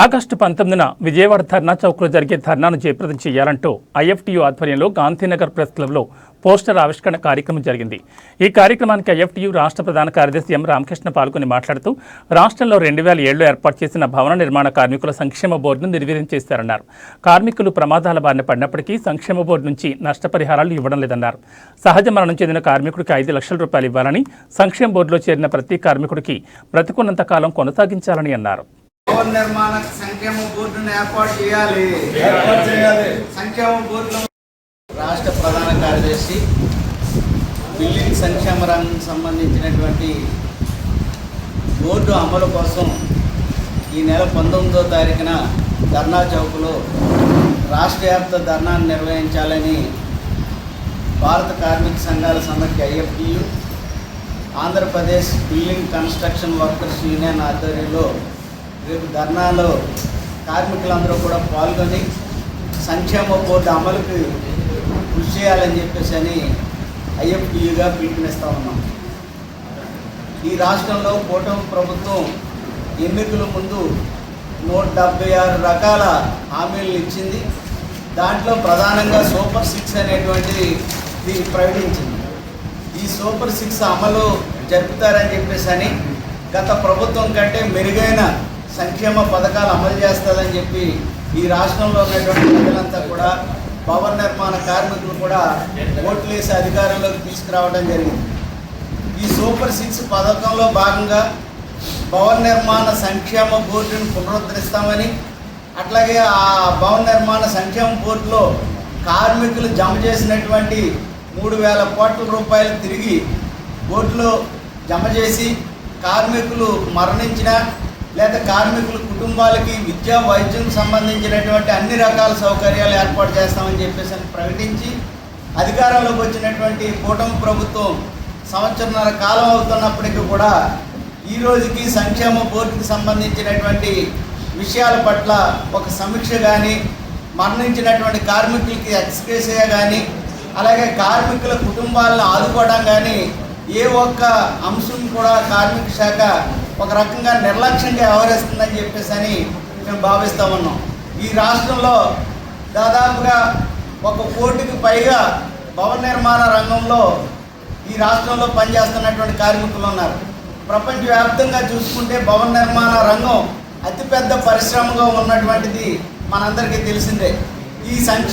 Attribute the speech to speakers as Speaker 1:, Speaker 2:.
Speaker 1: August పంతొమ్మిదిన విజయవాడ ధర్నా చౌక్లో జరిగే ధర్నాను జయప్రదం చేయాలంటూ ఐఎఫ్టీయూ ఆధ్వర్యంలో గాంధీనగర్ ప్రెస్ క్లబ్లో పోస్టర్ ఆవిష్కరణ కార్యక్రమం జరిగింది. ఈ కార్యక్రమానికి ఐఎఫ్టీయూ రాష్ట్ర ప్రధాన కార్యదర్శి ఎం రామకృష్ణ పాల్గొని మాట్లాడుతూ రాష్ట్రంలో రెండు వేల ఏడులో ఏర్పాటు చేసిన భవన నిర్మాణ కార్మికుల సంక్షేమ బోర్డును నిర్వీర్యం చేశారన్నారు. కార్మికులు ప్రమాదాల బారిన పడినప్పటికీ సంక్షేమ బోర్డు నుంచి నష్టపరిహారాలు ఇవ్వడం లేదన్నారు. సహజ మరణం చెందిన కార్మికుడికి ఐదు లక్షల రూపాయలు ఇవ్వాలని సంక్షేమ బోర్డులో చేరిన ప్రతి కార్మికుడికి బ్రతికున్నంత కాలం కొనసాగించాలని అన్నారు.
Speaker 2: భవన నిర్మాణ సంక్షేమ బోర్డును ఏర్పాటు చేయాలి. సంక్షేమ బోర్డులో రాష్ట్ర ప్రధాన కార్యదర్శి బిల్డింగ్ సంక్షేమ రంగం సంబంధించినటువంటి బోర్డు అమలు కోసం ఈ నెల పంతొమ్మిదో తారీఖున ధర్నా చౌక్లో రాష్ట్ర వ్యాప్త ధర్నాను నిర్వహించాలని భారత కార్మిక సంఘాల సమైక్య IFTU Andhra Pradesh building construction workers union ఆధ్వర్యంలో రేపు ధర్నాలో కార్మికులందరూ కూడా పాల్గొని సంక్షేమ బోర్డు అమలుకి కృషి చేయాలని చెప్పేసి అని ఐఎఫ్టీయుగా పిలుపునిస్తూ ఉన్నాం. ఈ రాష్ట్రంలో కూటమి ప్రభుత్వం ఎన్నికల ముందు నూట డెబ్బై ఆరు రకాల హామీలు ఇచ్చింది. దాంట్లో ప్రధానంగా సూపర్ సిక్స్ అనేటువంటిది ప్రకటించింది. ఈ సూపర్ సిక్స్ అమలు జరుపుతారని చెప్పేసి అని గత ప్రభుత్వం కంటే మెరుగైన సంక్షేమ పథకాలు అమలు చేస్తుందని చెప్పి ఈ రాష్ట్రంలో ఉన్నటువంటి ప్రజలంతా కూడా భవన నిర్మాణ కార్మికులు కూడా ఓట్లేసి అధికారంలోకి తీసుకురావడం జరిగింది. ఈ సూపర్ సిక్స్ పథకంలో భాగంగా భవన నిర్మాణ సంక్షేమ బోర్డును పునరుద్ధరిస్తామని అట్లాగే ఆ భవన నిర్మాణ సంక్షేమ బోర్డులో కార్మికులు జమ చేసినటువంటి మూడు వేల కోట్ల రూపాయలు తిరిగి బోర్డులో జమ చేసి కార్మికులు మరణించిన లేదా కార్మికుల కుటుంబాలకి విద్యా వైద్యం సంబంధించినటువంటి అన్ని రకాల సౌకర్యాలు ఏర్పాటు చేస్తామని చెప్పేసి అని ప్రకటించి అధికారంలోకి వచ్చినటువంటి కూటమి ప్రభుత్వం సంవత్సరన్నర కాలం అవుతున్నప్పటికీ కూడా ఈ రోజుకి సంక్షేమ బోర్డుకి సంబంధించినటువంటి విషయాల పట్ల ఒక సమీక్ష కానీ మరణించినటువంటి కార్మికులకి ఎక్స్ప్రెసియా కానీ అలాగే కార్మికుల కుటుంబాలను ఆదుకోవడం కానీ ఏ ఒక్క అంశం కూడా కార్మిక శాఖ ఒక రకంగా నిర్లక్ష్యంగా వ్యవహరిస్తుందని చెప్పేసి అని మేము భావిస్తూ ఉన్నాం. ఈ రాష్ట్రంలో దాదాపుగా ఒక కోటికి పైగా భవన నిర్మాణ రంగంలో ఈ రాష్ట్రంలో పనిచేస్తున్నటువంటి కార్మికులు ఉన్నారు. ప్రపంచవ్యాప్తంగా చూసుకుంటే భవన నిర్మాణ రంగం అతిపెద్ద పరిశ్రమగా ఉన్నటువంటిది మనందరికీ తెలిసిందే. ఈ సంక్షేమ